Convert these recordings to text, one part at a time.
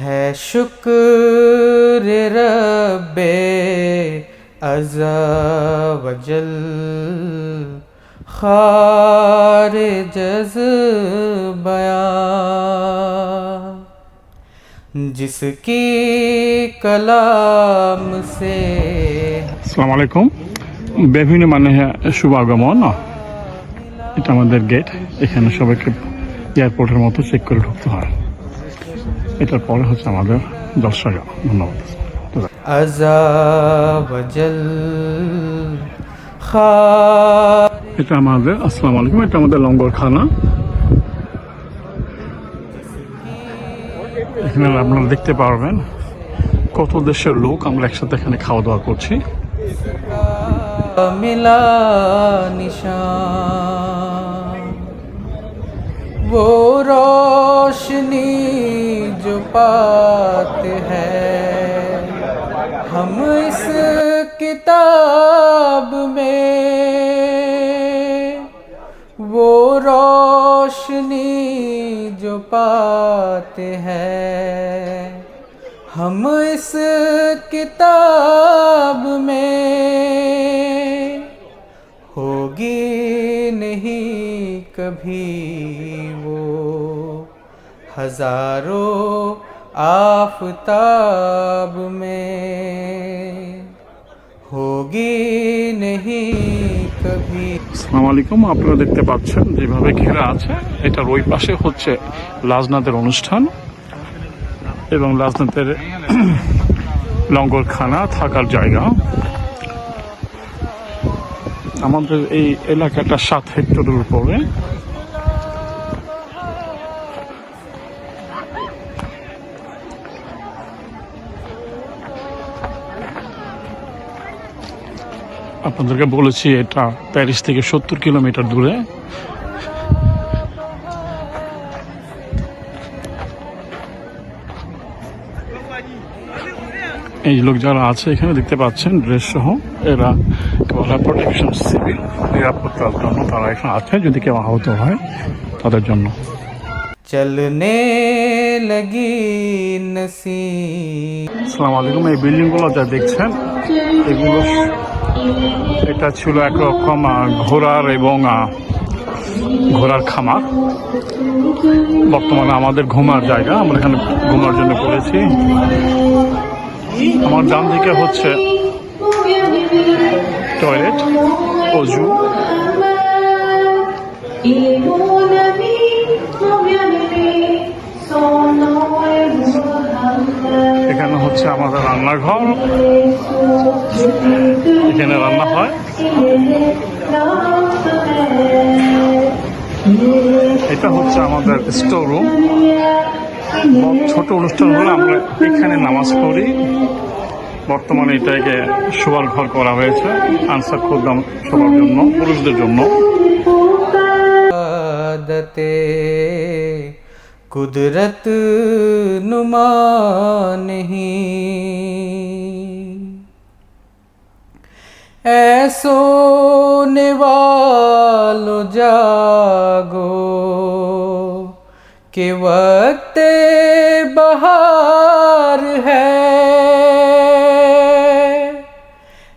है शुक्र रब्बे अज़ा वजल खार जज्बया जिसकी कलाम से আসসালামু আলাইকুম বিভিন্ন মানে শুভ আগমন এটা আমাদের গেট এখানে সবাইকে এয়ারপোর্টের মতো চেক করে ঢুকতে হয় এটার পরে হচ্ছে আমাদের দর্শক ধন্যবাদ अज़ा वजल खार এটা আমাদের আসসালামু আলাইকুম এটা আমাদের লঙ্গরখানা এখানে আপনারা দেখতে পারবেন কত দেশের লোক আমরা একসাথে এখানে খাওয়া দাওয়া করছি मिला निशान वो रोशनी पाते हैं। हम इस किताब में वो रोशनी जो पाते हैं। हम इस किताब में होगी नहीं कभी हजारों आफताब में होगी नहीं कभी আসসালামু আলাইকুম আপনারা দেখতে পাচ্ছেন যেভাবে ঘেরা আছে এটার ওই পাশে হচ্ছে লাজনাতের অনুষ্ঠান এবং লাজনাতের লঙ্গরখানা থাকার জায়গা আমাদের এই এলাকাটা সাত হেক্টরের উপরে আপনাদেরকে বলেছি এটা প্যারিস থেকে সত্তর কিলোমিটার দূরে। এই লোক যারা আছে এখানে দেখতে পাচ্ছেন ড্রেস সহ এরা কেবলা প্রোটেকশন সিভিল নিরাপত্তার জন্য তারা এখানে আছে যদি কেউ আহত হয় তাদের জন্য। চলনে লাগি নসি আসসালামু আলাইকুম এই বিল্ডিংগুলো যা দেখছেন এগুলো এটা ছিল একরকম ঘোড়ার এবং ঘোড়ার খামার। বর্তমানে আমাদের ঘুমার জায়গা, আমরা এখানে ঘুমার জন্য করেছি আমার ডান দিকে হচ্ছে টয়লেট, অজু। হচ্ছে আমাদের রান্নাঘর। এখানে রান্না হয়। এটা হচ্ছে আমাদের স্টোর রুম ছোট অনুষ্ঠান হলে আমরা এখানে নামাজ পড়ি। বর্তমানে এটাকে শোয়ার ঘর করা হয়েছে, আনসার খুদ্দাম সবার জন্য, পুরুষদের জন্য। कुदरत नुमा नहीं। ऐसो वालो जागो कि वक्त बहार है।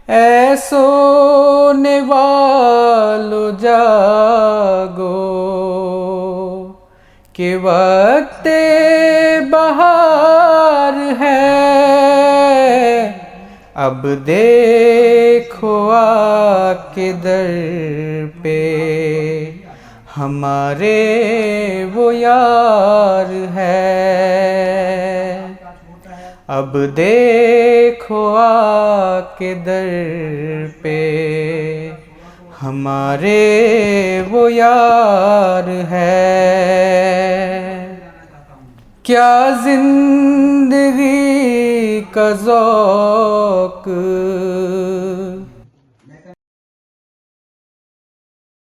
ऐसो वालो जागो कि वक्त बहार है। अब देखो आके दर पे। हमारे वो यार है। अब देखो आके दर पे। हमारे वो यार है। क्या ज़िंदगी का ज़ौक